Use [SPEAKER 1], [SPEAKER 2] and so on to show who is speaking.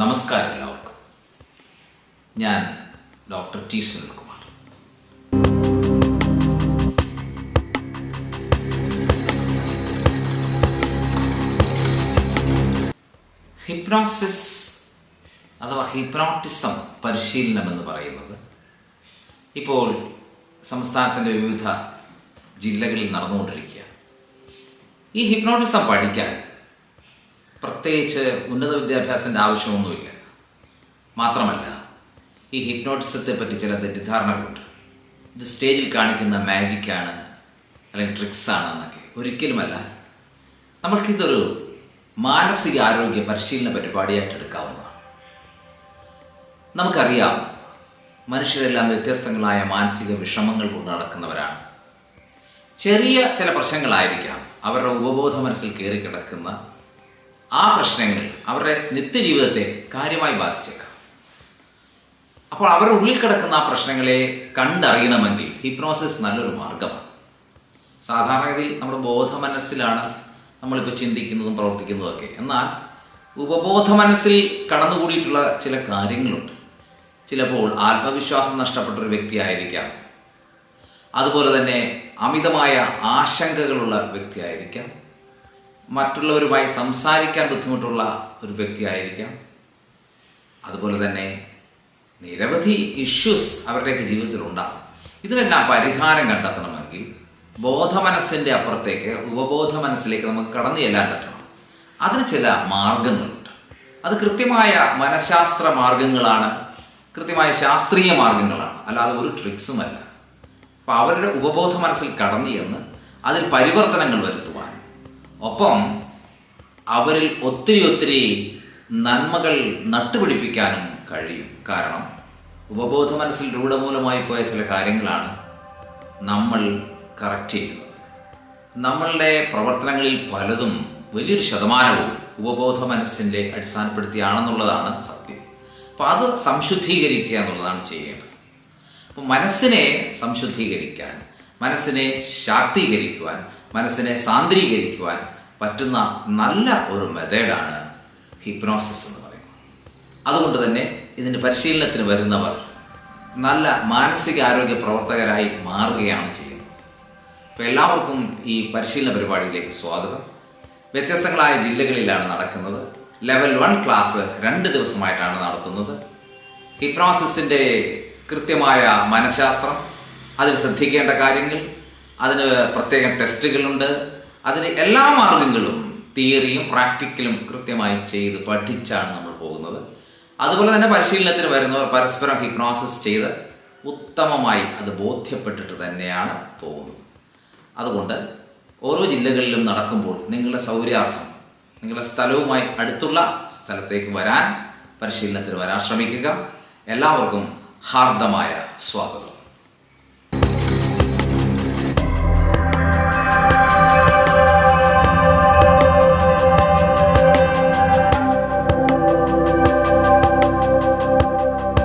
[SPEAKER 1] നമസ്കാരം എല്ലാവർക്കും. ഞാൻ ഡോക്ടർ ടി സുനിൽകുമാർ. ഹിപ്നോസിസ് അഥവാ ഹിപ്നോട്ടിസം പരിശീലനം എന്ന് പറയുന്നത് ഇപ്പോൾ സംസ്ഥാനത്തിന്റെ വിവിധ ജില്ലകളിൽ നടന്നുകൊണ്ടിരിക്കുക ഈ ഹിപ്നോട്ടിസം പഠിക്കാൻ പ്രത്യേകിച്ച് ഉന്നത വിദ്യാഭ്യാസത്തിന്റെ ആവശ്യമൊന്നുമില്ല. മാത്രമല്ല ഈ ഹിപ്നോട്ടിസത്തെ പറ്റി ചില തെറ്റിദ്ധാരണകളുണ്ട്. ഇത് സ്റ്റേജിൽ കാണിക്കുന്ന മാജിക്കാണ് അല്ലെങ്കിൽ ട്രിക്സാണ് എന്നൊക്കെ ഒരിക്കലുമല്ല നമ്മൾക്കിതൊരു മാനസിക ആരോഗ്യ പരിശീലന പരിപാടിയായിട്ട് എടുക്കാവുന്നതാണ്. നമുക്കറിയാം മനുഷ്യരെല്ലാം വ്യത്യസ്തങ്ങളായ മാനസിക വിഷമങ്ങൾ കൊണ്ട് നടക്കുന്നവരാണ്. ചെറിയ ചില പ്രശ്നങ്ങളായിരിക്കാം അവരുടെ ഉപബോധ മനസ്സിൽ കയറി കിടക്കുന്ന ആ പ്രശ്നങ്ങൾ അവരുടെ നിത്യജീവിതത്തെ കാര്യമായി ബാധിച്ചേക്കാം. അപ്പോൾ അവരുടെ ഉള്ളിൽ കിടക്കുന്ന ആ പ്രശ്നങ്ങളെ കണ്ടറിയണമെങ്കിൽ ഹിപ്നോസിസ് നല്ലൊരു മാർഗമാണ്. സാധാരണഗതിയിൽ നമ്മുടെ ബോധ മനസ്സിലാണ് നമ്മളിപ്പോൾ ചിന്തിക്കുന്നതും പ്രവർത്തിക്കുന്നതൊക്കെ. എന്നാൽ ഉപബോധ മനസ്സിൽ കടന്നുകൂടിയിട്ടുള്ള ചില കാര്യങ്ങളുണ്ട്. ചിലപ്പോൾ ആത്മവിശ്വാസം നഷ്ടപ്പെട്ട ഒരു വ്യക്തിയായിരിക്കാം. അതുപോലെ തന്നെ അമിതമായ ആശങ്കകളുള്ള വ്യക്തിയായിരിക്കാം. മറ്റുള്ളവരുമായി സംസാരിക്കാൻ ബുദ്ധിമുട്ടുള്ള ഒരു വ്യക്തിയായിരിക്കാം. അതുപോലെ തന്നെ നിരവധി ഇഷ്യൂസ് അവരുടെയൊക്കെ ജീവിതത്തിൽ ഉണ്ടാകും ഇതിനെല്ലാം പരിഹാരം കണ്ടെത്തണമെങ്കിൽ ബോധമനസ്സിന്റെ അപ്പുറത്തേക്ക് ഉപബോധ മനസ്സിലേക്ക് നമുക്ക് കടന്നു ചെല്ലാൻ പറ്റണം. അതിന് ചില മാർഗങ്ങളുണ്ട്. അത് കൃത്യമായ മനഃശാസ്ത്ര മാർഗങ്ങളാണ്. കൃത്യമായ ശാസ്ത്രീയ മാർഗങ്ങളാണ്. അല്ലാതെ ഒരു ട്രിക്സുമല്ല. അപ്പോൾ അവരുടെ ഉപബോധ മനസ്സിൽ കടന്നു ചെന്ന് അതിൽ പരിവർത്തനങ്ങൾ വരുത്തുവാൻ ഒപ്പം അവരിൽ ഒത്തിരി ഒത്തിരി നന്മകൾ നട്ടുപിടിപ്പിക്കാനും കഴിയും. കാരണം ഉപബോധ മനസ്സിൽ രൂഢമൂലമായി പോയ ചില കാര്യങ്ങളാണ് നമ്മൾ കറക്റ്റ് ചെയ്യുന്നത്. നമ്മളുടെ പ്രവർത്തനങ്ങളിൽ പലതും വലിയൊരു ശതമാനവും ഉപബോധ മനസ്സിന്റെ അടിസ്ഥാനപ്പെടുത്തിയാണെന്നുള്ളതാണ് സത്യം. അപ്പോൾ അത് സംശുദ്ധീകരിക്കുക എന്നുള്ളതാണ് ചെയ്യേണ്ടത്. അപ്പോൾ മനസ്സിനെ സംശുദ്ധീകരിക്കാൻ മനസ്സിനെ ശാക്തീകരിക്കുവാൻ മനസ്സിനെ സാന്ദ്രീകരിക്കുവാൻ പറ്റുന്ന നല്ല ഒരു മെത്തേഡാണ് ഹിപ്നോസിസ് എന്ന് പറയുന്നത്. അതുകൊണ്ട് തന്നെ ഇതിന്റെ പരിശീലനത്തിന് വരുന്നവർ നല്ല മാനസികാരോഗ്യ പ്രവർത്തകരായി മാറുകയാണ് ചെയ്യുന്നത്. അപ്പോൾ എല്ലാവർക്കും ഈ പരിശീലന പരിപാടിയിലേക്ക് സ്വാഗതം. വ്യത്യസ്തങ്ങളായ ജില്ലകളിലാണ് നടക്കുന്നത്. ലെവൽ വൺ ക്ലാസ് രണ്ട് ദിവസമായിട്ടാണ് നടത്തുന്നത്. ഹിപ്നോസിസിന്റെ കൃത്യമായ മനഃശാസ്ത്രം അതിൽ ശ്രദ്ധിക്കേണ്ട കാര്യങ്ങൾ അതിന് പ്രത്യേകം ടെസ്റ്റുകളുണ്ട് അതിന് എല്ലാ മാർഗങ്ങളും തിയറിയും പ്രാക്ടിക്കലും കൃത്യമായി ചെയ്ത് പഠിച്ചാണ് നമ്മൾ പോകുന്നത്. അതുപോലെ തന്നെ പരിശീലനത്തിന് വരുന്നവർ പരസ്പരം ഹിപ്നോസിസ് ചെയ്ത് ഉത്തമമായി അത് ബോധ്യപ്പെട്ടിട്ട് തന്നെയാണ് പോകുന്നത്. അതുകൊണ്ട് ഓരോ ജില്ലകളിലും നടക്കുമ്പോൾ നിങ്ങളുടെ സൗകര്യാർത്ഥം നിങ്ങളുടെ സ്ഥലവുമായി അടുത്തുള്ള സ്ഥലത്തേക്ക് വരാൻ പരിശീലനത്തിന് വരാൻ ശ്രമിക്കുക. എല്ലാവർക്കും ഹാർദമായ സ്വാഗതം.